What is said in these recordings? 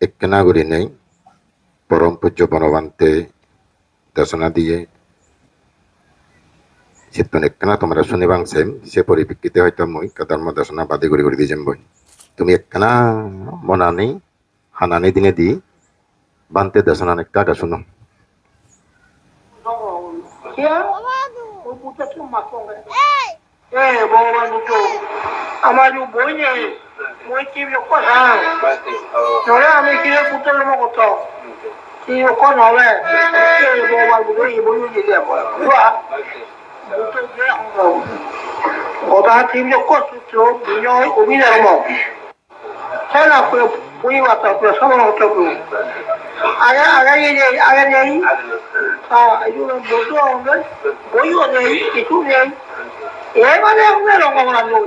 নেই পরম পূজ্য বনবান্তে দর্শনা দিয়ে চিত্তন একখানা তোমরা শুনিবাং সেম সে পরিপ্রেক্ষিতে হয়তো মই ধর্ম দর্শনা বাদে করে করে দিয়ে বই তুমি একখানা মনানি হানানি দিনে দি বান্তে দর্শনা কাকা শুনো Kia, o puta মই কি বিয়োগ নহ'লে আমি কি পুত্ৰ জন্ম কত কি বিয়োগ নহ'লে কথা তিনি সূত্র বিনয় অভিধর্ম খেলা পরিবার্তা করে সমানত করে আগে আগে নেই আগে নেই বইও নেই কিছু নেই এবারে আপনার রঙমরা নই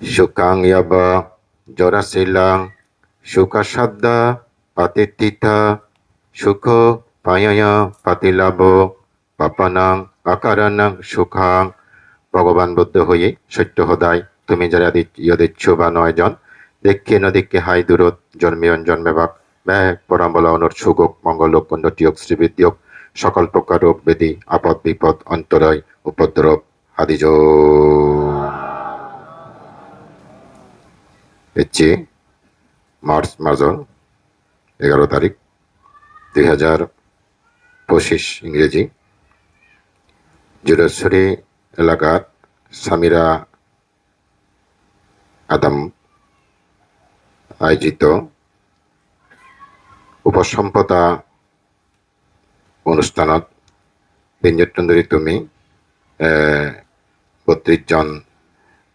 সুখাং ইয়াব জরাশিলাং সুখাসাদ্দা পাতিতিথা সুখ পায়য়া পাতিলাভ পাপানাং আকারানাং সুখাং। ভগবান বুদ্ধ হয়ে সত্য সদায় তুমি যারা ইয়দিচ্ছ বা নয় জন দেখে নদীকে হাই দূরত জন্মিয়ন জন্মেবাক ব্যাগ পরাম্বলা, অনুর, সুগক মঙ্গলক উন্নতিয়োগ শ্রীবিদ্যোগ সকল প্রকার রোগ ব্যাধি আপদ, বিপদ, অন্তরায়, উপদ্রব আদিজ হচ্ছে মার্চ মাসর এগারো তারিখ দুই হাজার পঁচিশ ইংরেজি। জুরেশ্বরী এলাকার সামিরা আদম আয়োজিত উপসম্পদা অনুষ্ঠানত বিঞ্জতন্দরী তুমি বত্রিশ জন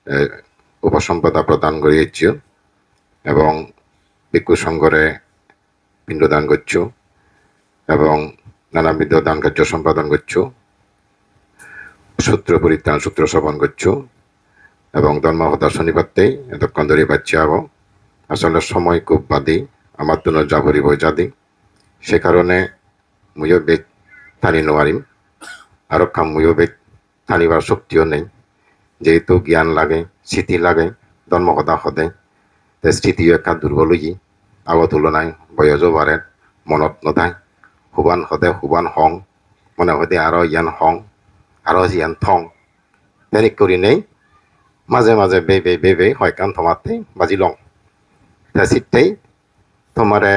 এ, উপসম্পদা প্রদান করিয়েছ। এবং ভিক্ষু সংঘরে পিণ্ডদান করছ এবং নানাবিধ দান কার্য সম্পাদন করছ, সূত্র পরিত্রাণ, সূত্র শ্রবণ করছ এবং ধর্মহতা শনিবারতেই এতক্ষণ ধরে পাচ্ছি আবো আসলে সময় খুব বাদি, আমার তো যাবরি বই যাদি সে কারণে মুয়ো বেগ টানি নোৱাৰিম আৰু কাম মুয়ো বেগ টানিবার শক্তিও নেই। যেহেতু জ্ঞান লাগে, স্মৃতি লাগে ধর্ম সদা সদে তে স্মৃতিও একা দুৰ্বল হৈ। আগৰ তুলনায় বয়সো বাঢ়ে, মনত নথায় সুবান সদে সুবান হং, মনে সদে আৰু জ্ঞান হং, আৰু জ্ঞান থং। তেনেক কৰি নেই, মাজে মাজে বে বে বে বে হয় কান থমাতে বাজি লং তা চিত্তেই তোমাৰে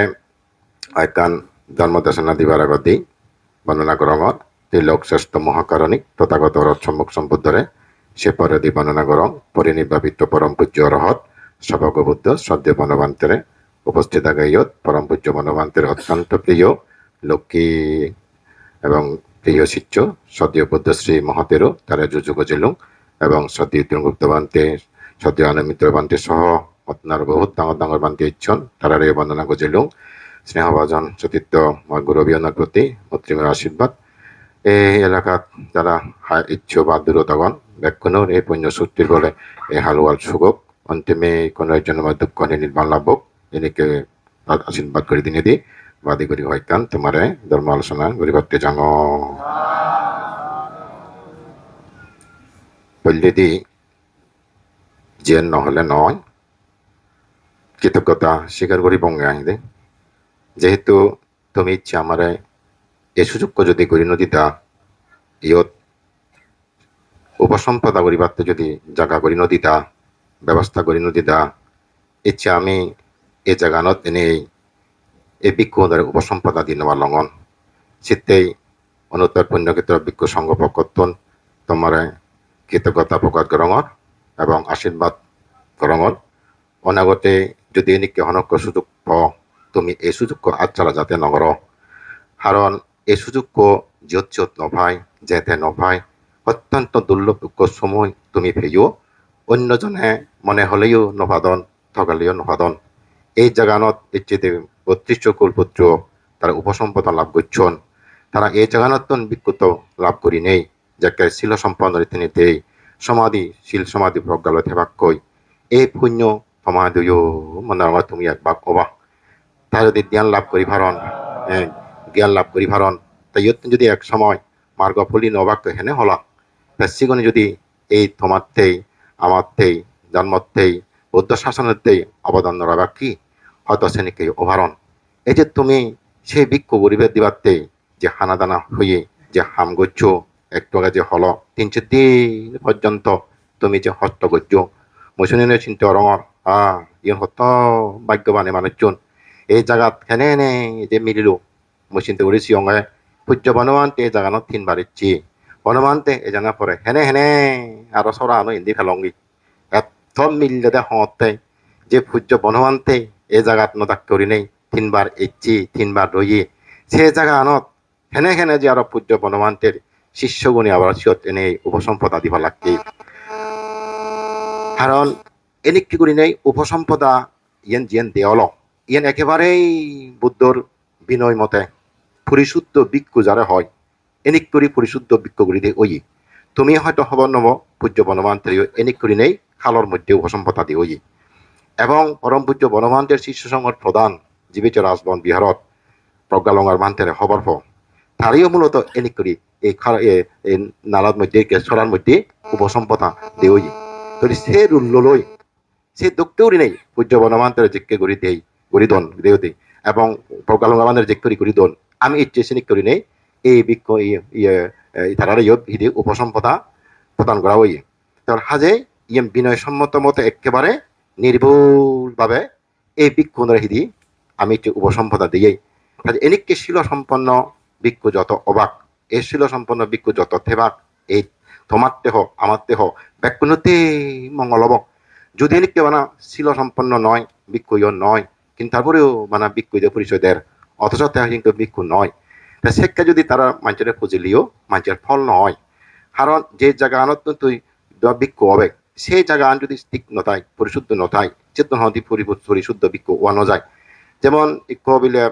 হয় কান জন্মদেশনা দিবার আগতে বর্ণনা করঙত তিলক শ্রেষ্ঠ মহাকারণিক তথাগত রথ সম্মুখ সম্বুদ্ধরে সে পরদি বর্ণনা করং পরিনির্বাপিত পরম পূজ্য রহত সভগ বুদ্ধ শ্রদ্ধে বনবান্তরে উপস্থিত আগাইয়ত পরম পূজ্য বনবান্তের অত্যন্ত প্রিয় লক্ষ্মী এবং প্রিয় শিষ্য সদ্য বুদ্ধশ্রী মহাতেরও তারা যুযুগ জেলুং এবং সদ্য গুপ্ত বান্তে সদ্য আনমিত্র বান্তে সহ আপনার বহুত ডাঙর ডাঙর বান্তে ইচ্ছন তারা রে বন্দনা গজেলুং স্নেহভাজন, সতীর্থ গুরু অভিযানের প্রতি মৈত্রীমের আশীর্বাদ। এই এলাকাত যারা ইচ্ছু বা দূরতগণ ব্যাকুণর এই পুণ্য সূত্রের বলে এই হালুয়াল অন্তিমে কোনো একজন দুঃখ নির্মাণ লাভক এনেকে আশীর্বাদ করে দিনে দি বাদি করি হয়কান তোমারে ধর্ম আলোচনা করি ভাবতে যাঙ বললে দি যে নহলে নয় কৃতজ্ঞতা স্বীকার করি বঙ্গে আহিদে যেহেতু তুমি ইচ্ছে আমারে এ সুযোগ যদি করি নদীতা ইয়ত উপসম্পদা করিবারতে যদি জাগা করি নদীতা ব্যবস্থা করি নদীতা ইচ্ছে আমি এ জাগানত এনে এই ভিক্ষুদের উপসম্পদা দি নেওয়া লঙ্ঘন। চিত্তেই অনুত্তর পুণ্যক্ষেত্র ভিক্ষু সংঘ পক্ষত্তন তোমারে কৃতজ্ঞতা প্রকাশ করঙর এবং আশীর্বাদ করঙর। অনাগতে যদি এনেকে হনক সুযোগ পাও, তুমি এই সুযোগ আচ্ছালা যাতে নগর। কারণ এই সুযোগ যত যত নভায় যেতে নভায় অত্যন্ত দুর্লভ সময় তুমি ফেইও অন্যজনে মনে হলেও নভাদন থগালীয় নহাদন এই জাগানত ইচ্ছেতে বত্রিশ কুলপুত্র তারা উপসম্পদ লাভ করছন তারা এই জাগানতন বিক্ষুত লাভ করি নেই, যাকে শিল সম্পন্ন রীতিনীতি সমাধি, শিল সমাধি প্রজ্ঞালয় থেবাক্কই এই পুণ্য সমাধি মনারমা তুমি একবাক অবা তা যদি জ্ঞান লাভ করি ভারণ জ্ঞান লাভ করি ভারণ তা ইয়ত যদি এক সময় মার্গ ফলি নবাক্য হেনে হলা, তা সিগনে যদি এই তোমারতেই আমারতেই, জন্মতেই বৌদ্ধ শাসনতেই অবদান রাখা কি? হয়তো সেনিকে অভারণ। এই যে তুমি সেই ভিক্ষু গরিবের দিবাতে যে হানাদানা হয়ে যে হাম গচ্ছ একটু আগে যে হল, তিন চার দিন পর্যন্ত তুমি যে হস্ত গচ্ছ মসুনের চিন্তা রঙর আ ইয়ে হত ভাগ্যবানে মানুষজন। এই জাগাত হেনে হেনে যে মিলিলো? চিন্তা করেছি অঙ্গে সূর্য বনমানতে এই জাগানত তিন বাড়িচ্ছি বনমানতে এই জানা পরে হেনে হেনে আরও সরা আনো ইন্দি ফেলঙ্গি এত মিললে দে হতে যে সূর্য বনমানতে এই জাগাত নদাক করি নেই তিনবার ইচ্ছি তিনবার রইয়ে সে জায়গা আনত হেনে হেনে যে আরও পূজ্য বনমান্তের শিষ্যগুণী আবার সিয়ত এনে উপসম্পদা দিবা লাগতে কারণ এনে কি করি নেই উপসম্পদা ইয়েন জিয়েন দেওয়াল ইয়েন একেবারেই বুদ্ধর বিনয় মতে পরিশুদ্ধ বিক্ষু যারা হয় করি পরিশুদ্ধ ওই তুমি হয়তো হব নব পূজ্য বনমান্তের এনিক করি নেই খালর মধ্যে উপসম্পদা দিয়ে ওই এবং পরম পূজ্য বনমান্তের শিষ্য সংঘর প্রধান জীবিত রাজবন বিহারত প্রজ্ঞালঙ্গার মান্তের হবার পর তারিও মূলত এনিক করি এই নালার মধ্যে ছড়ার মধ্যে উপসম্পদা দেওই তবে সে রুল্লই সে দক্ষৌরি নেই, পূজ্য বনমান্তের জিজ্ঞে গড়ি দেই গড়িদন দেওতে এবং প্রজ্ঞালঙ্গা মানের জিজ্ঞ করি গড়িদন আমি ইচ্ছে সেনিক করি নেই এই বিক্ষ ইয়ে তারা ইয়ত হিদি উপসম্পদা প্রদান করা হই তার হাজে ইয়ে বিনয় সম্মত মতে একেবারে নির্ভুলভাবে এই বিক্ষুণের হিদি আমি একটি উপসম্পদা দিয়েই। কাজে এনিককে শিল সম্পন্ন বিক্ষু যত অবাক, এই শিল সম্পন্ন বিক্ষু যত থেবাক, এই তোমার দেহ আমার দেহ ব্যাকুণতে মঙ্গল হব। যদি এনিককে মানে শিল সম্পন্ন নয়, বিক্ষু নয়, কিন্তু তারপরেও মানে বিক্ষু পরিচয় দেয় অথচ তাহা কিন্তু বিক্ষু নয়। তা সেক্ষা যদি তারা মানুষের খুঁজিলিও মানুষের ফল নয়। কারণ যে জায়গা আনত তুই বিক্ষু হবে, সেই জায়গা আন যদি ঠিক নথায় পরিশুদ্ধ নথায় চেতন হতে পরিশুদ্ধ বিক্ষু ওয়া নযায় যেমন ইক বিলে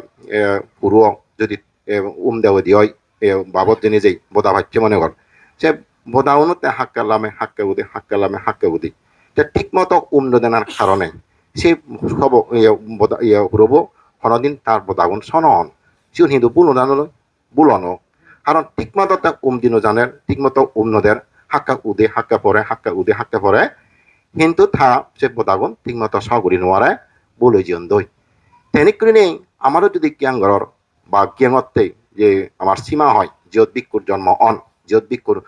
পুরো যদি উম দেওয়া দিয়ে বাবদ জেনে যাই বোদা ভাচ্ছে মনে কর। সে বোদা উন্নতে হাক্কা লামে, হাক্কা বুদি হাক্কা লামে, হাক্কা বুদি যে ঠিক মতো উম দেনার কারণে সে সব ইয়ে হুরব কোনোদিন তার বোদাগুন সনন সিও হিন্দু বুলো জানো বুলনো কারণ ঠিক মতো তা উম দিনও জানের ঠিক মতো উম নদের হাক্কা উদে হাক্কা পরে হাক্কা উদে হাক্কা পরে কিন্তু থা সে বোদাগুন ঠিক মতো সগুরি নোয়ারে বলে জীবন দই তেনিক করে নেই আমারও যদি জ্ঞানগরর বা জ্ঞানত্বে যে আমার সীমা হয় জিয়ত বিক্ষুর জন্ম অন জিয়ত বিক্ষুর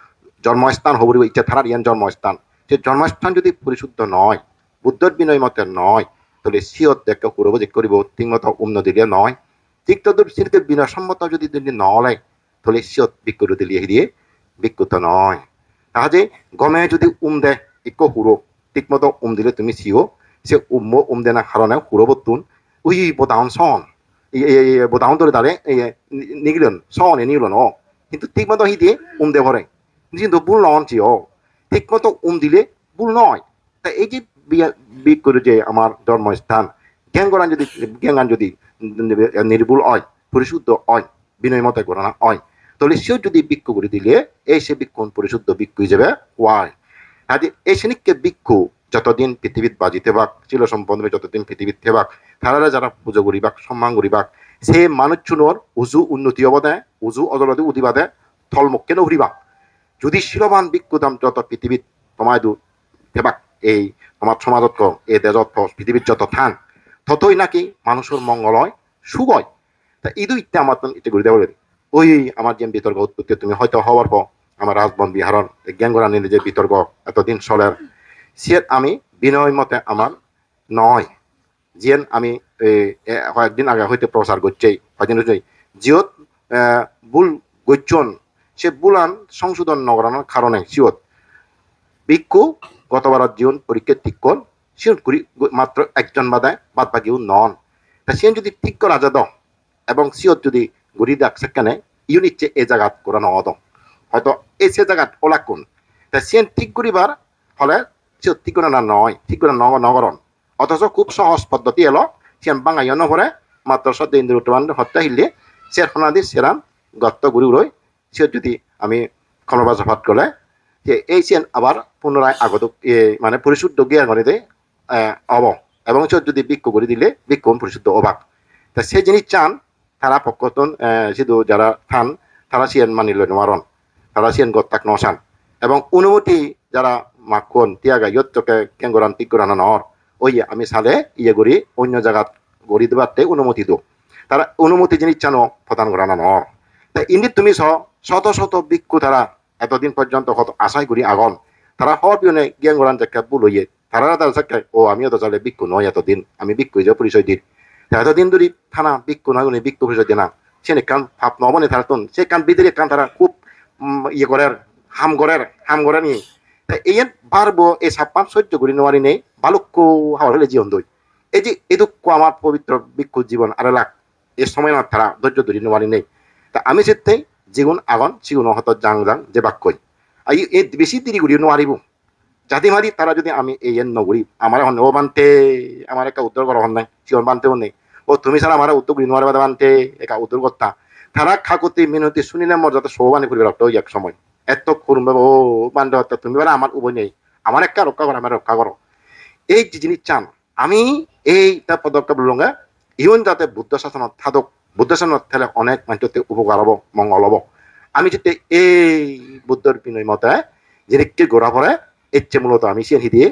জন্মস্থান হবরিব ইচ্ছা থানার ইয়ান জন্মস্থান সে জন্মস্থান যদি পরিশুদ্ধ নয় বুদ্ধর বিনয় মতে নয় তাহলে সিয়ত দেখা করব যে করিব ঠিক মতো উন্ন দিলে নয় ঠিক সিরকে বিনয় সম্মত যদি দিলে নয় তাহলে সিয়ত বিক্ষুর দিলে দিয়ে বিক্ষুত নয়। তাহলে গমে যদি উম দেয় ইক হুড়ো ঠিক মতো উম দিলে তুমি সিও, সে উম উম দেনা কারণে হুড়ো বতুন উই বোদাউন সন বোদাউন ধরে দাঁড়ে নিগিলেন সন নিগিলেন 어 কিন্তু ঠিক মতো হিতে উম দে ভরে কিন্তু ভুল নন ছি 어 ঠিক মতো উম দিলে ভুল নয়। তা এই যে বিক করে যে আমার জন্মস্থান জ্ঞান যদি জ্ঞান যদি নির্ভুল হয় পরিশুদ্ধ হয় বিনয় মতে করা হয় তাহলে সেও যদি বিক্ষু করে দিলে এই সে বিক্ষণ পরিশুদ্ধ বিক্ষু হিসেবে ওয়াই কাজে এই শ্রেণীকে বিক্ষু যতদিন পৃথিবীত বাজিতে বাক ছিল সম্পন্ন যতদিন পৃথিবীত থেবাক তারা যারা পুজো করিবাক সম্মান করিবাক সে মানুষ চুনোর উজু উন্নতি অবদে উজু অজলদি উদিবাদে থলমুখকে নভরিবাক যদি শিলবান বিক্ষুদাম যত পৃথিবীত তোমায় দু থেবাক এই আমার সমাজত এই দেজত ক, পৃথিবীর যত থান ততই নাকি মানুষের মঙ্গল হয় সুখ হয় তা ইদু ইত্যা আমার ইত্যা করে দেওয়া ওই আমার যে বিতর্ক উৎপত্তি তুমি হয়তো হওয়ার পর আমার রাজবন বিহারণ জ্ঞানগড়া নিলে যে বিতর্ক এতদিন চলের সিয়েত আমি বিনয় মতে আমার নয়। যিয়েন আমি কয়েকদিন আগে হইতে প্রচার করছে কয়েকদিন জিয়ত আহ, ভুল গচ্ছন সে বুলান সংশোধন নগরানোর কারণে সিয়ত বিক্ষু গতবারত জীবন পরীক্ষা ঠিক সিয়ত করি মাত্র একজন বাদে বাদ বাকিও নন। তা সিয়ন যদি ঠিক করা যা দম, এবং সিয়ত যদি ঘুরি দেখ সেখানে ইউন ইচ্ছে এ জায়গাত করানো অদম হয়তো এই সে জায়গাত ওলাকুন তা সিয়ন ঠিক করিবার ফলে সিয়ত ঠিক করে না নয়, ঠিক করে নগ নগরণ অথচ খুব সহজ পদ্ধতি এলো, সিয়ান বাঙাইয়া নহরে মাত্র সদ্য ইন্দ্র উত্তমান হত্যা হিলে, সের ফনাদি সেরাম গত্ত গুরু রই। সে যদি আমি ক্ষমবাজ ভাত গলে এই সিয়ান আবার পুনরায় আগত মানে পরিশুদ্ধ জ্ঞান গণিতে অব। এবং যদি বিক্ষু করে দিলে বিক্ষু পরিশুদ্ধ অবাক তা সে জিনিস চান, তারা পক্ষতন শুধু যারা থান, তারা সিয়ান মানিল নোয়ারন তারা সিয়ান গত্তাক নসান এবং অনুমতি যারা মাখন তিয়াগা ইয়ত্তকে কেঙ্গরান টিকরান নর, ওই আমি সালে ইয়ে করি, অন্য জায়গাত গড়ি দেবাতে অনুমতি দো। তারা অনুমতি জিনিস চানো প্রদান করা নর। তা ইন্দিত তুমি স, শত শত ভিক্ষু তারা এতদিন পর্যন্ত কত আশাই করি আগন। তারা হর বিয়নে জ্ঞান জায়গা ভুল হইয়ে তারা তারা জায়গায় ও আমিও তো চালে ভিক্ষু নয় এতদিন আমি ভিক্ষু যে পরিচয় দিন এতদিন ধরে থানা ভিক্ষু নয় উনি ভিক্ষু পরিচয় দিনা সে কান ভাব নবনে তারা তুন সে কান বিদিরে কান তারা খুব ইয়ে করে হাম করে হাম করে নি তা এই পারব এই সাপ্পান সহ্য করি নোয়ারি নেই বালুক্য হাওয়ার হলে জীবন দই এই যে দুঃখ আমার পবিত্র ভিক্ষু জীবন আর লাখ এই সময় আমার তারা ধৈর্য ধরি নোয়ারি নেই তা আমি সেতে জীবন আগন জীবন হত জাং জাং যে বাক্যই এই বেশি দেরি করি নোয়ারিব জাতি মারি তারা যদি আমি এই এন নগরী, আমার এখন ও বানতে, আমার একটা উত্তর করা নাই জীবন বানতেও নেই। ও তুমি ছাড়া আমার উত্তর করি নোয়ারে বাদা বানতে, একা উত্তর করতা তারা খাকুতি মিনতি শুনিলে মোর যাতে সৌবানি করিবে রাখতো এক সময়। এত বাবা ও বান্ধব হত্যা, তুমি বলে আমার উভয় নেই আমার একটা রক্ষা করো আমার রক্ষা করো এই যে জিনিস চান, আমি এই এইটা পদক্ষেপ লঙ্গা ইউন যাতে বুদ্ধ শাসনত থাদক বুদ্ধ শাসনত থেলে অনেক মানুষতে উপকার হব মঙ্গল হব। আমি যদি এই বুদ্ধর বিনয় মতে যেদিকে গোড়া পড়ে ইচ্ছে মূলত আমি সে দিয়ে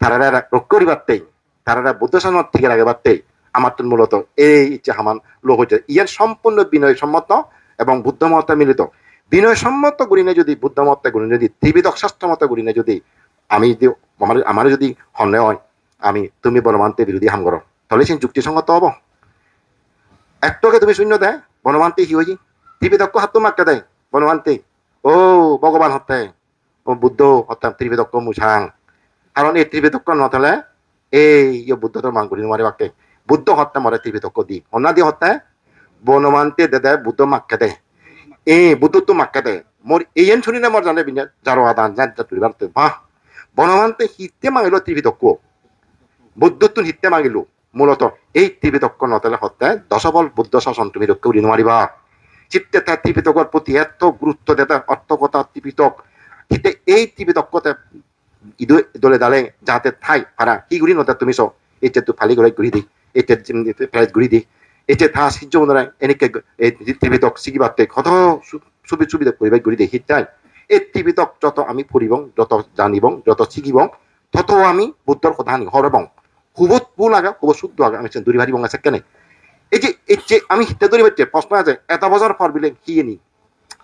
তারা রক্ষা করিবারতেই তারা বুদ্ধ শাসনত থেকে রাখে বারতেই আমার তো মূলত এই ইচ্ছে হামান লোক হচ্ছে ইয়ার সম্পূর্ণ বিনয় সম্মত এবং বুদ্ধ মতে মিলিত। বিনয় সম্মত গুণিনে যদি বুদ্ধ মতে গুণিনে যদি ত্রিবিধক শাস্ত্র মতে গুণিনে যদি আমি যদি, আমার আমার যদি সন্দেহ হয়, আমি তুমি বনমান্তে বিরোধী হাম করো। তাহলে সে যুক্তিসঙ্গত হব। একটকে তুমি শূন্য দেয় বনমান্তে কি হয়েছি ত্রিবিদক্ষ হাত মাকে দেয় বনমান্তে ও, ভগবান হত্যে ও বুদ্ধ হত্যা ত্রিবিদক্ষ মুছাং কারণ এই ত্রিবিদক্ষ নথলে এই বুদ্ধ তো করি মারে বাক্যে বুদ্ধ হত্যা মরে ত্রিবিদক্ষ দি অন্না দি হত্যা বনমান্তে দে বুদ্ধ মাকে দেয় এ বুদ্ধ তো মাকে দেয় মোর এই এন শুনি না মোর জানে বিনা যারো আদান জান যা তুই বারতে বাহ বনমান্তে হিতে মাগিলো ত্রিবিদক্ষ বুদ্ধত্ব হিতে মাগিলো মূলত এই ত্রিবিদক্ষ নতলে হত্যা দশবল বুদ্ধ শাসন তুমি রক্ষা করি নোৱাৰিবা চিত্তে তার ত্রিপিটকৰ প্রতি এত গুরুত্ব দেতা অর্থকতা ত্রিপিটক হিতে এই ত্রিপিটকতে ইদো দলে দালে যাতে ঠাই পারা কি গুড়ি নতা তুমি চ এতিয়া তো ফালি গড়াই ঘূৰি দি এতিয়া প্ৰাইজ ঘূৰি দি এতিয়া থা সূৰ্য মন্দিৰ এনেকে এই ত্রিপিটক শিকিবাতে কত সুবি সুবিধা কৰিবাই ঘূৰি দি সিটাই এই ত্রিপিটক যত আমি ফুৰিবং যত জানিবং যত শিকিবং তত আমি বুদ্ধৰ কথা আনি হৰবং হুবত পু লাগা হুবত শুদ্ধ আগা আমি দূরি ভারি বঙ্গা কেনে এই যে এই যে আমি হিতে দূরি বাচ্চে প্রশ্ন আছে এত বছর পর বিলে হিয়ে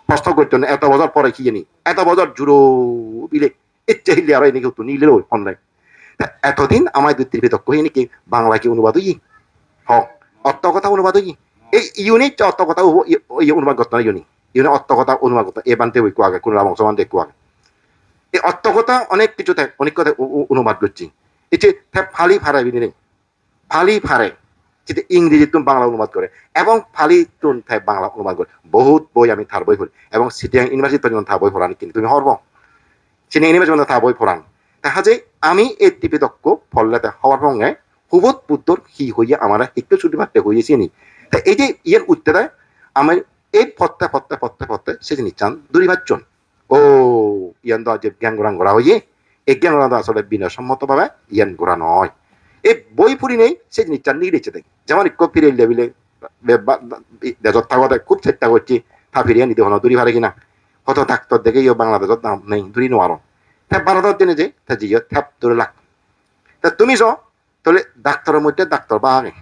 প্রশ্ন করতে না, এত বছর পরে হিয়ে নি এত বছর জুড়ো বিলে ইচ্ছে হিলে আর এনেকে তো নিলে অনলাইন এতদিন আমার দুই ত্রিভি দক্ষ হয়ে নাকি বাংলা কি অনুবাদ হই হ অর্থ কথা অনুবাদ হই এই ইউনিট অর্থ কথা অনুবাদ করতে না ইউনি ইউনি অর্থ কথা অনুবাদ করতে, এ বানতে হই কুয়াগে কোন বংশ বানতে কুয়াগে এই অর্থ কথা অনেক কিছু থাকে অনেক কথা অনুবাদ করছি। এটি ফালি ফারাই বিনি ফালি ফারে যেটা ইংরেজি তুমি বাংলা অনুবাদ করে। এবং ফালি তুন ঠাই বাংলা অনুবাদ করে। বহুত বই আমি থার বই পড়ি। এবং সিটিয়াং ইউনিভার্সিটি পর্যন্ত থার বই পড়ানি, কিন্তু তুমি হরব সিটিয়াং ইউনিভার্সিটি পর্যন্ত থার বই পড়ান। দেখা যে আমি এই টিপিদক্ষ ফললেতে হওয়ার সঙ্গে হুবত বুদ্ধর হি হইয়া আমার শিক্ষা ছুটি পাতে হয়েছি নি। তা এই যে ইয়ের উত্তরে আমার এই ফত্তে ফত্তে ফত্তে ফত্তে সে জিনিস চান দুরিভাজন ও ইয়ান তো যে জ্ঞান গোড়ান করা হইয়ে। এই জ্ঞান গোড়া আসলে বিনয় সম্মতভাবে ইয়ান গোড়া নয়। এই বই পড়ি নেই সে জিনিসটা নিয়ে রেখে দেয় যেমন ইকো ফিরে লেবিলে দেজত থাকতে খুব চেষ্টা করছি, তা ফিরিয়ে নিতে হলো, দূরি ভারে কিনা। কত ডাক্তার দেখে ইয়ে বাংলাদেশত দাম নেই, দূরি নোয়ারো তা ভারতত দিনে যে, তা জিও থ্যাপ দূরে লাগ তা তুমি চ তাহলে ডাক্তারের মধ্যে ডাক্তার বা আগে।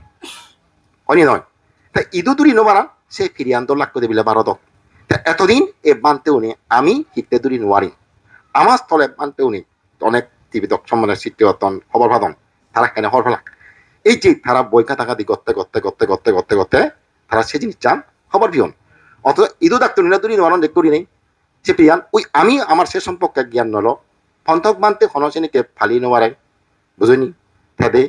অনি নয় তা ইদু দূরি নোবারা সে ফিরিয়ে আনতো লাগ করে দিলে ভারতত তা এতদিন এ বানতে উনি, আমি হিতে দূরি নোয়ারি আমার স্থলে বানতে উনি, অনেক টিভি সম্মানের সৃষ্টি হতন খবর ভাদন তারা কেন হর ফেলা এই যে তারা বই কাটাকাটি করতে করতে করতে করতে করতে করতে তারা সে জিনিস চান, খবর ভিয়ন অথচ ইদু ডাক্তার নিরাদুরি নিবারণ দেখ করি নেই। সে প্রিয়ান, ওই আমি আমার সে সম্পর্কে জ্ঞান নল। ফন্তক বানতে খনশ্রেণীকে ফালি নোয়ারে। বুঝনি তেদে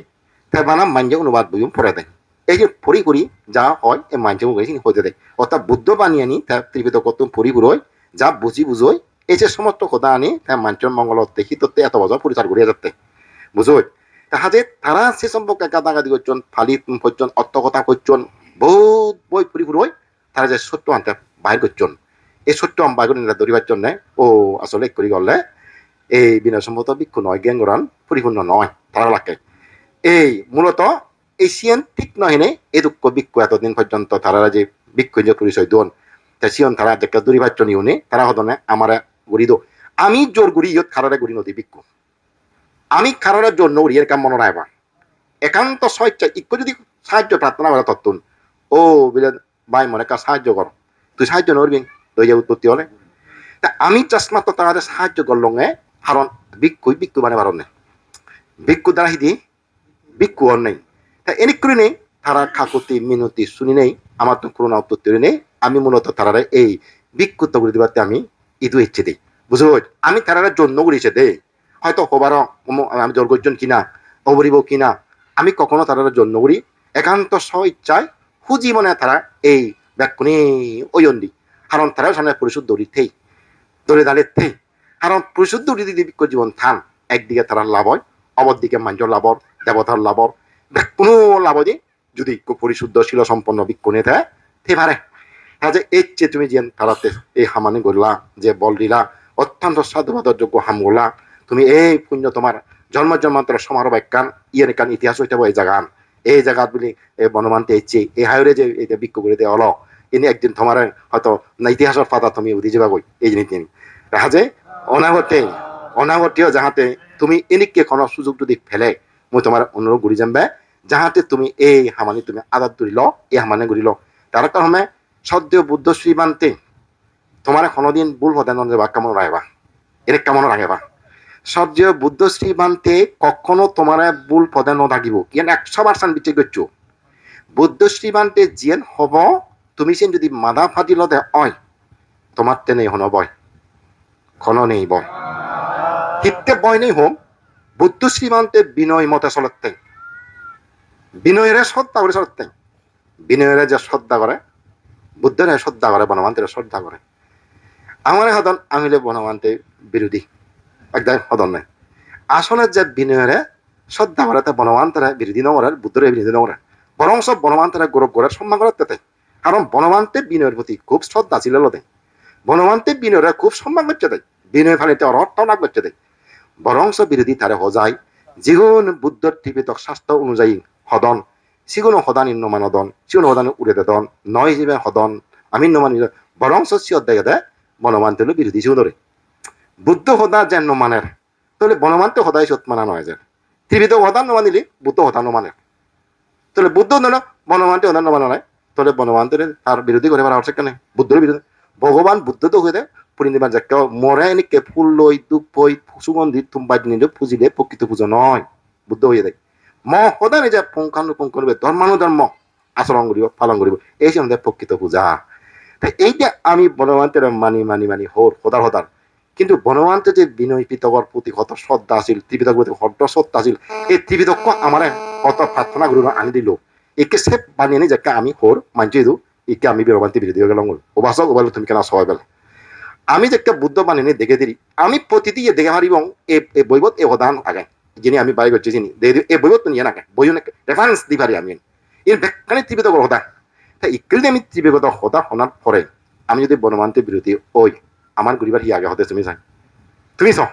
তে বানাম মাঞ্জে অনুবাদ বইম পড়ে দেয় এই যে পড়ি করি, যা হয় এই মাঞ্জে মুখে হইতে দেয় অর্থাৎ বুদ্ধ বানিয়ে আনি, তা ত্রিবিত কত পড়ি পুরোয় যা বুঝি বুঝোয় এই যে সমস্ত কথা আনি, তা মাঞ্চন মঙ্গল দেখি তোতে এত বছর পরিচার করিয়া যাতে বুঝোয় তাহাজে তারা সে সম্পর্কে গাদাগাদি করছেন ফালি করছেন অর্থ কথা করছেন বহুত বই ফুরি ফুরি তারা যে সত্য আনতে বাইর করছেন এই সত্য আম করে ধরিবার জন্য, ও আসলে করি গলে, এই বিনয়সম্মত বিক্ষু নয় জ্ঞানগরান পরিপূর্ণ নয়, তারা লাগে এই মূলত এশিয়ান ঠিক নয় নে এই দুঃখ বিক্ষু এতদিন পর্যন্ত তারা যে বিক্ষু যে পরিচয় দোন সিয়ন তারা দেখা দরিবার জন্য ইউনে তারা হদনে আমারে গুড়ি দো। আমি জোর গুড়ি ইয়ত খারারে গুড়ি নদী বিক্ষু আমি খারারের জন্য উড়িয়ের কাম মনে রাখবা একান্ত স্বেচ্ছা ইক্য যদি সাহায্য প্রার্থনা করা তত্তুন ও বিলে, ভাই, মনে কা সাহায্য কর। তুই সাহায্য নরবি তুই যে উৎপত্তি হলে। তা আমি চাষমাত্র তাদের সাহায্য করলঙে, কারণ ভিক্ষু ভিক্ষু মানে পারন না ভিক্ষু দ্বারা হিদি ভিক্ষু অর নেই। তা এনে করে নেই, তারা কাকুতি, মিনতি শুনি নেই, আমার তো করোনা উত্তর নেই আমি মূলত তারা এই ভিক্ষুত্ব করে দিবাতে আমি ইদু ইচ্ছে দিই বুঝলো আমি তারা জন্য করেছে দেই। হয়তো হবার আমি জর্গজন কিনা অবরিব কিনা, আমি কখনো তারা জন্য করি একান্ত স্ব ইচ্ছায় হুজি মনে তারা এই ব্যাকুনি ওয়ন্দি কারণ তারা সামনে পরিশুদ্ধ থেই দৌড়ে দাঁড়িয়ে থেই। কারণ পরিশুদ্ধ যদি বিক্ষ জীবন থান, একদিকে তারা লাভ হয় অপরদিকে মাঞ্জর লাভর দেবতার লাভর কোনো লাভ দিয়ে যদি পরিশুদ্ধ শিল সম্পন্ন বিক্ষ নিয়ে থাকে তে পারে তাহলে এই যে তুমি যে তারাতে এই হামানি গড়লা যে বল দিলা, অত্যন্ত সাধুবাদর যোগ্য হাম করলা তুমি এই পুণ্য তোমার জন্ম জন্মান্তর সমারোহ ব্যাখ্যান ইয়ের কান ইতিহাস হইতে এই জাগান। এই জায়গাত বলি এই বনমান্তে ইচ্ছে এই হায়রে যে এটা বিক্ষ করে দেওয়া হলো ইনি একদিন তোমার হয়তো না ইতিহাসের পাতা তুমি উঠি যাবা গই এই জিনিস দিন। রাহাজে অনাগতে অনাগতীয় যাহাতে তুমি এনেকে কোনো সুযোগ যদি ফেলে, মই তোমার অনুরোধ করি যাবে যাহাতে তুমি এই হামানি তুমি আদাত ধরি ল, এই হামানি ঘুরি ল। তার কারণে সদ্য বুদ্ধ শ্রীমান্তে তোমার কোনোদিন ভুল হতে নয় বা কেমন রাখবা এর কেমন রাখবা সদ্য বুদ্ধ শ্রীমান্তে কখনো তোমার ভুল পদে নথাকিব কিয় একশো পার্সেন্ট বিচে করছ। বুদ্ধ শ্রীমান্তে জিয়েন হব, তুমি সেন যদি মাদা ফাটি ফাটিলতে অয়, তোমার তেনে হন বয় খন নেই বয়। হিতে বয় নেই হোম বুদ্ধ শ্রীমান্তে বিনয় মতে চলতে বিনয়ের শ্রদ্ধা করে চলতে বিনয়ের যে শ্রদ্ধা করে, বুদ্ধের শ্রদ্ধা করে, বনমান্তের শ্রদ্ধা করে। আমার হদন আমিলে বনমান্তে বিরোধী। একদম হদন নাই। আসলে যে বিনয়ের শ্রদ্ধা করে তা বনমান্তরা বিরোধী নগরে বুদ্ধের বিরোধী নগরে বরং সব বনমান্তরা গৌরব করে সম্মান করে তাতে। কারণ বনমান্তে বিনয়ের প্রতি খুব শ্রদ্ধা ছিল লোদে বনমান্তে বিনয়ের খুব সম্মান করছে দেয় বিনয় ফালিতে অর্থ লাভ করছে দেয় বরংস বিরোধী তারে হজাই যিগুণ বুদ্ধর ত্রিপিতক শাস্ত্র অনুযায়ী হদন সিগুণ হদান ইন্নমানদন সিগুণ হদান উড়ে দন, নয় হিসেবে হদন আমি নমান বরংস সি অধ্যায় দেয় বনমান্তে বিরোধী ধরে বুদ্ধ হদা যেন মানের। তাহলে বনমান্তে হদাই সৎ মানা নয় যে। ত্রিপিতক হদান নমানিলি বুদ্ধ হদান নমানের তাহলে বুদ্ধ নয় বনমান্তে হদান নমানো নয় তাহলে বনমান্তের তার বিরোধী করে পারা হচ্ছে কেন বুদ্ধের বিরোধী। ভগবান বুদ্ধ তো হয়ে পূর্ণিমা যাকে। মরে এনেকে ফুল লই দুপ সুগন্ধি তুম্বাই নিলে পুজিলে প্রকৃত পুজো নয়। বুদ্ধ হয়ে দেয় ম সদায় নিজে পুঙ্খানুপুঙ্খ করবে ধর্মানুধর্ম আচরণ কৰিব, পালন কৰিব। এই আমাদের প্রকৃত পূজা। এইটা আমি বনমান্তের মানি মানি মানি হোর সদার সদার কিন্তু বনমান্তে যে বিনয় পিতকৰ প্ৰতি কত শ্ৰদ্ধা আছিল ত্ৰিপিতকৰ প্ৰতি সদ্য শ্ৰদ্ধা আছিল, এই ত্ৰিপিতক আমাৰে কত প্ৰাৰ্থনা কৰিব আনি দিলো। একে সে বানি আনি যাকে আমি হোর মানছি দিও, একে আমি বনমান্তি বিরোধী হয়ে গেলাম ওবাসক ওবাল তুমি কেন সবাই বেলা আমি যে বুদ্ধ বানিয়ে দেখে দিই আমি প্রতিটি দেখে হারিব এ এ বইবত এ হদান আগে যিনি আমি বাড়ি করছি, যিনি এ বইবত নিয়ে নাকে বই রেফারেন্স দি পারি আমি। এর ব্যাখ্যানে ত্রিবেদ হদা তাই ইকলি আমি ত্রিবেগত হদা শোনার পরে, আমি যদি বনমান্তি বিরোধী ওই আমার গরিবার হি আগে হতে তুমি চাই। তুমি চাও।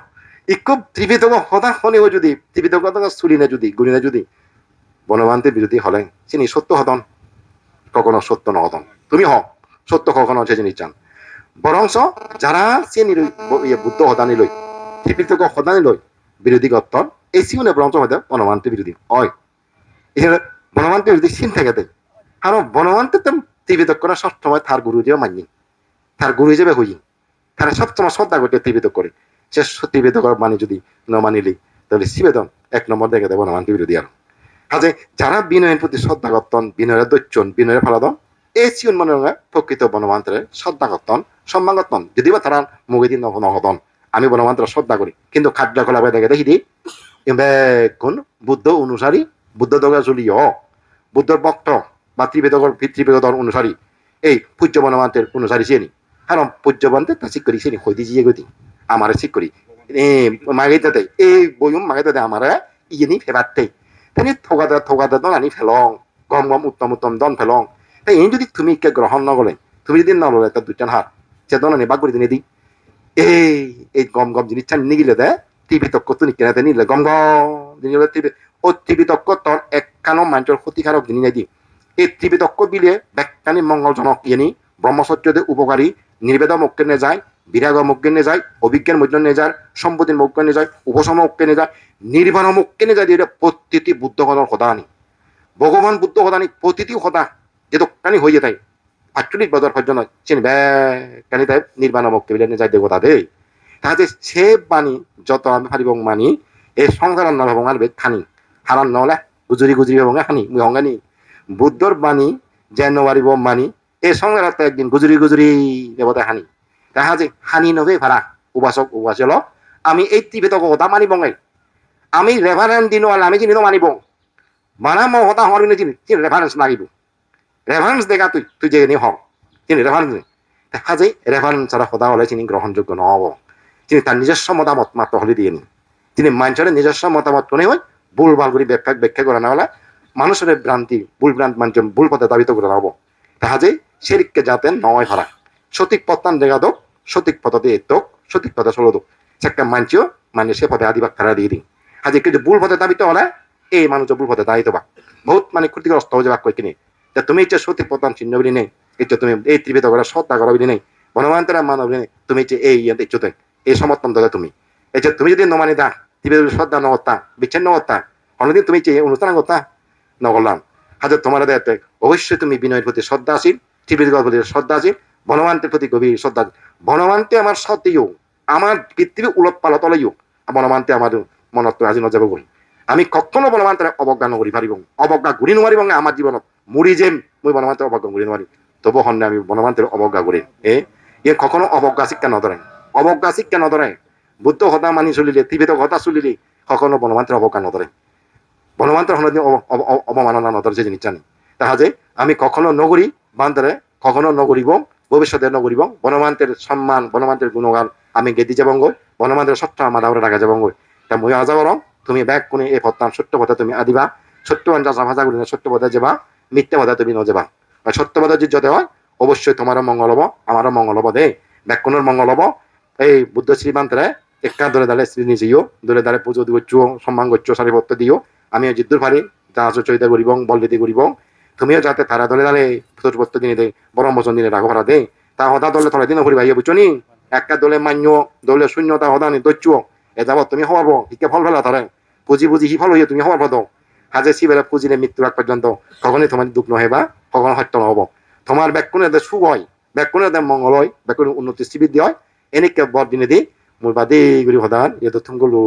ইকো ত্রিবেদ হদা শনিও যদি ত্রিবেদ চুলিনে যদি গুলিনে যদি বনমান্তি বিরোধী হলে, চিনি সত্য হদন কখনো সত্য নহদন। তুমি হ সত্য কখনো সে জিনিস চান। বরংস যারা সে ইয়ে বুদ্ধ হদানি লই ত্রিপিতক হদানি লই বিরোধী গত্তন, এই সিউনে বরংস হতে বনমান্তি বিরোধী হয়। এখানে বনমান্তি বিরোধী চিন থাকে কারণ বনমান্তি তো ত্রিপিতক করা সবসময় তার গুরু হিসেবে মানি। তার গুরু হিসেবে হই তারা সবসময় শ্রদ্ধা করতে ত্রিপিতক করে সে ত্রিপিতক মানি যদি ন মানিলি, তাহলে শিবেদন এক নম্বর দেখে দেয় বনমান্তি বিরোধী আর। কাজে যারা বিনয়ের প্রতি শ্রদ্ধা করতন বিনয়ের দৈত্যন বিনয়ের ফালাদন, এই চিউন মনে প্রকৃত বনমান্তরের শ্রদ্ধা করতন সম্মান করতন যদিও বা তারা মুগে দিন নহতন। আমি বনমান্তর শ্রদ্ধা করি, কিন্তু খাদ্য কলা দেখে দেখি দিই কোন বুদ্ধ অনুসারী, বুদ্ধ দগা অ বুদ্ধর ভক্ত বা ত্রিবেদকর পিতৃবেদর অনুসারী, এই পূজ্য বনমান্তের অনুসারী চিনি কারণ পূজ্য বন্তে তা ঠিক করি চিনি হইতে জিয়ে গতি আমার ঠিক করি এ মাগাইতে এই বইম মাগাইতে আমার ইয়েনি ফেবারতে তাই থগাদা থগাদা দন আনি ফেলং গম গম উত্তম উত্তম দন ফেলং তাই এই যদি তুমি কে গ্রহণ নগলে তুমি যদি নললে তা দুইটান হার সে দন আনি বাগুড়ি দিনে দি এই এই গম গম জিনিসটা নিগিলে দে টিভি তক্ক তুনি কেনাতে নিলে গম গম জিনিস টিভি ও টিভি তক্ক তোর একখানো মানুষের ক্ষতিকারক জিনিস নাই দি এই টিভি তক্ক বিলিয়ে ব্যাখ্যানি মঙ্গলজনক ইয়েনি ব্রহ্মচর্যদের উপকারী নির্বেদ মক্কে নে যায় বিরাগ মক্কে নে যায়, অভিজ্ঞান নে যায়, সম্পত্তির মক্কে নে যায়, উপশম মক্কে নে যায় নির্বাণ মক্কে নে যায় দিয়ে প্রতিটি বুদ্ধগণের সদানি। ভগবান বুদ্ধ সদানি প্রতিটি সদা যে দোকানি হয়ে যায় আটচল্লিশ বছর পর্যন্ত চিনি ব্যাকানি তাই নির্বাণ মক্কে বিলে নে যায় দেবতা দেই। তাহলে সে বাণী যত আমি হারিব মানি, এই সংসার নভং আর খানি হারান নহলে গুজুরি গুজুরি হবং খানি মুই হঙ্গানি বুদ্ধর বাণী যে নবারিব মানি এই সংসারত একদিন গুজুরি গুজুরি দেবতা হানি তাহা যে হানি নবে ভাড়া উপাসক উপাসল আমি এই টিভিতক কথা মানিব আমি রেফারেন্স দিন আমি জিনিস মানিব। মানা মই হতা হওয়ার বিনে জিনিস রেফারেন্স লাগিব রেফারেন্স দেখা তুই তুই যে নি হও তিনি রেফারেন্স দেখা যায় রেফারেন্স সদা হলে তিনি গ্রহণযোগ্য নহব। তিনি তার নিজস্ব মতামত মাত্র হলে দিয়ে নি। তিনি মানুষের নিজস্ব মতামত কোনে হয় ভুল ভালো করে ব্যাখ্যা ব্যাখ্যা করে না হলে মানুষের ভ্রান্তি ভুল ভ্রান্ত মানুষ ভুল পথে দাবিত করে হব তাহা যে সেরিককে যাতে নয় হারা। সঠিক পত্তান দোক, সঠিক পথতে এতোক সঠিক পথে চলো দোক। সেটা মানছিও মানে সে পথে আদিবাক খারা দিয়ে দিন। আজ কিন্তু ভুল পথে দাবিত হলে, এই মানুষ ভুল পথে দায়িত বা বহুত মানে ক্ষতিগ্রস্ত হয়ে যাবা কই কিনে। তা তুমি যে সঠিক পত্তান চিহ্ন বলি নেই। এই তুমি এই ত্রিবেদ করা সত্তা করা বলি নেই। বনমান্তরা মানব নেই। তুমি যে এই ইয়াতে ইচ্ছতে এই সমর্থন দাদা তুমি। এই যে তুমি যদি নমানি দা ত্রিবেদ শ্রদ্ধা নগত্তা, বিচ্ছিন্ন করতা অন্যদিন তুমি যে অনুষ্ঠান করতা নগরলাম হাজার তোমার দেয়াতে অবশ্যই তুমি বিনয়ের প্রতি শ্রদ্ধা আছি ত্রিবেদ প্রতি শ্রদ্ধা আছি বনমান্তের প্রতি গভীর শ্রদ্ধা। বনমান্তে আমার সত্যিও, আমার পৃথিবী উলট পালত লইও বনমান্তে আমার মনত আজি নযাব বলি আমি কখনো বনমান্তের অবজ্ঞা নকরি পারিব অবজ্ঞা ঘূৰি নোৱাৰিব আমার জীবনত মরি যেম, মই বনমান্তের অবজ্ঞা ঘূৰি নোৱাৰিম। তবু সন্ধ্যে আমি বনমান্তের অবজ্ঞা করিম এ ইয়ে কখনো অবজ্ঞা শিক্ষা নধরে অবজ্ঞা শিক্ষা নধরে বুদ্ধ হতা মানি চলিলে ত্রিবেদ হতা চলিলে, কখনো বনমান্তের অবজ্ঞা নধরে বনমান্তের সন্ধ্যে অবমাননা নধরে যে জিনিস জানি তাহা যে আমি কখনো নগরী বান্তরে কখনো নগরিব ভবিষ্যতে নগরিব বনমান্তের সম্মান বনমান্তের গুণগান আমি গেদি যাবঙ্গ বনমান্তের সত্য আমার দাবরে রাখা যাবঙ্গ তা মই আজা বরং তুমি ব্যাগ কোনে এই পত্তাম সত্য পথে তুমি আদিবা সত্য আঞ্জা ভাষা গুলি সত্য পথে যাবা, মিথ্যা পথে তুমি নযাবা আর সত্য পথে যদি যেতে হয়, অবশ্যই তোমারও মঙ্গল হব, আমারও মঙ্গল হব দে ব্যাকুণের মঙ্গল হব, এই বুদ্ধ শ্রীমান্তরে একা দলে দালে শ্রী নিজেও দলে দালে পুজো দিচ্ছ সম্মান করছ সারিপত্র দিও। আমিও জিদ্দুর পারি যা আছো চরিতা করিব বলবিতি করিব তুমিও যাতে তারা দলে দালে পুজোপত্র দিনে দে বরম বচন দিনে রাঘ ভাড়া দে। তা হদা দলে থলে দিন ফুরি ভাইয়া বুঝছ একটা দলে মান্য, দলে শূন্য, তা হদা নি দৈচ্য এ যাব তুমি হওয়ার হিকে ফল ফেলা ধরে পুঁজি পুঁজি সিফল হইয়া তুমি হওয়ার পদ হাজে সিবেলে পুঁজিলে মৃত্যু আগ পর্যন্ত কখনই তোমার দুঃখ নহবা কখনো সত্য নহব। তোমার ব্যাকুণে এদের সুখ হয় ব্যাকুণে এদের মঙ্গল হয় ব্যাকুণে উন্নতি শ্রীবৃদ্ধি হয়। এনেকে বর দিনে দি মোৰ বাদে গুৰি সদান ইয়াতে থুম গলো।